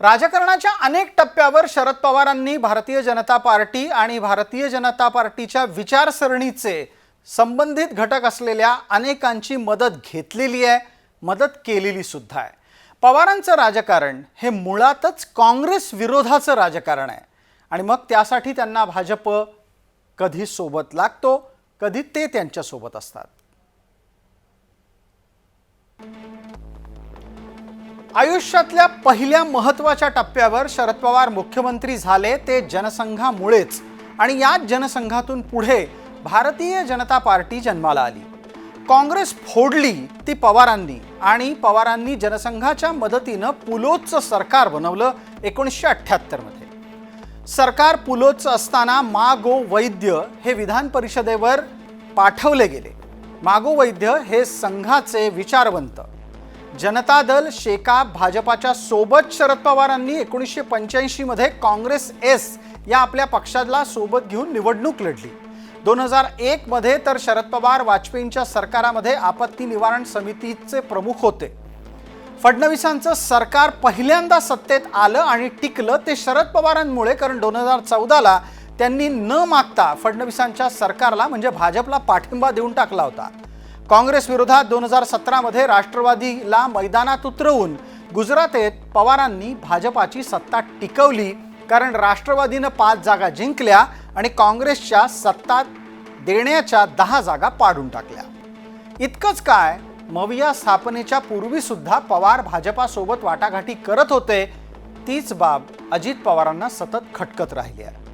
राजकारणाच्या अनेक टप्प्यावर शरद पवारांनी भारतीय जनता पार्टी आणि भारतीय जनता पार्टीच्या विचारसरणीचे संबंधित घटक असलेल्या अनेकांची मदत घेतलेली आहे मदत केलेली सुद्धा आहे. पवारांचं राजकारण हे मुळातच काँग्रेस विरोधाचं राजकारण आहे. आणि मग त्यासाठी त्यांना भाजप कधी सोबत लागतो कधी ते त्यांच्यासोबत असतात. आयुष्यातल्या पहिल्या महत्त्वाच्या टप्प्यावर शरद पवार मुख्यमंत्री झाले ते जनसंघामुळेच. आणि याच जनसंघातून पुढे भारतीय जनता पार्टी जन्माला आली. काँग्रेस फोडली ती पवारांनी आणि पवारांनी जनसंघाच्या मदतीनं पुलोचं सरकार बनवलं एकोणीसशे अठ्ठ्याहत्तरमध्ये सरकार पुलोचं असताना मा गो वैद्य हे विधान परिषदेवर पाठवले गेले. मागो वैद्य हे संघाचे विचारवंत. जनता दल शेका भाजपाच्या सोबत शरद पवारांनी एकोणीसशे पंच्याऐंशीमध्ये काँग्रेस एस या आपल्या पक्षाला सोबत घेऊन निवडणूक लढली. दोन हजार एकमध्ये तर शरद पवार वाजपेयींच्या सरकारामध्ये आपत्ती निवारण समितीचे प्रमुख होते. फडणवीसांचं सरकार पहिल्यांदा सत्तेत आलं आणि टिकलं ते शरद पवारांमुळे कारण दोन हजार चौदाला त्यांनी न मागता फडणवीसांच्या सरकारला म्हणजे भाजपला पाठिंबा देऊन टाकला होता. काँग्रेस विरोधात दोन हजार सतरामध्ये राष्ट्रवादीला मैदानात उतरवून गुजरातेत पवारांनी भाजपाची सत्ता टिकवली. कारण राष्ट्रवादीनं पाच जागा जिंकल्या आणि काँग्रेसच्या सत्ता देण्याच्या दहा जागा पाडून टाकल्या. इतकंच काय मविया स्थापनेच्या पूर्वीसुद्धा पवार भाजपासोबत वाटाघाटी करत होते. तीच बाब अजित पवारांना सतत खटकत राहिली आहे.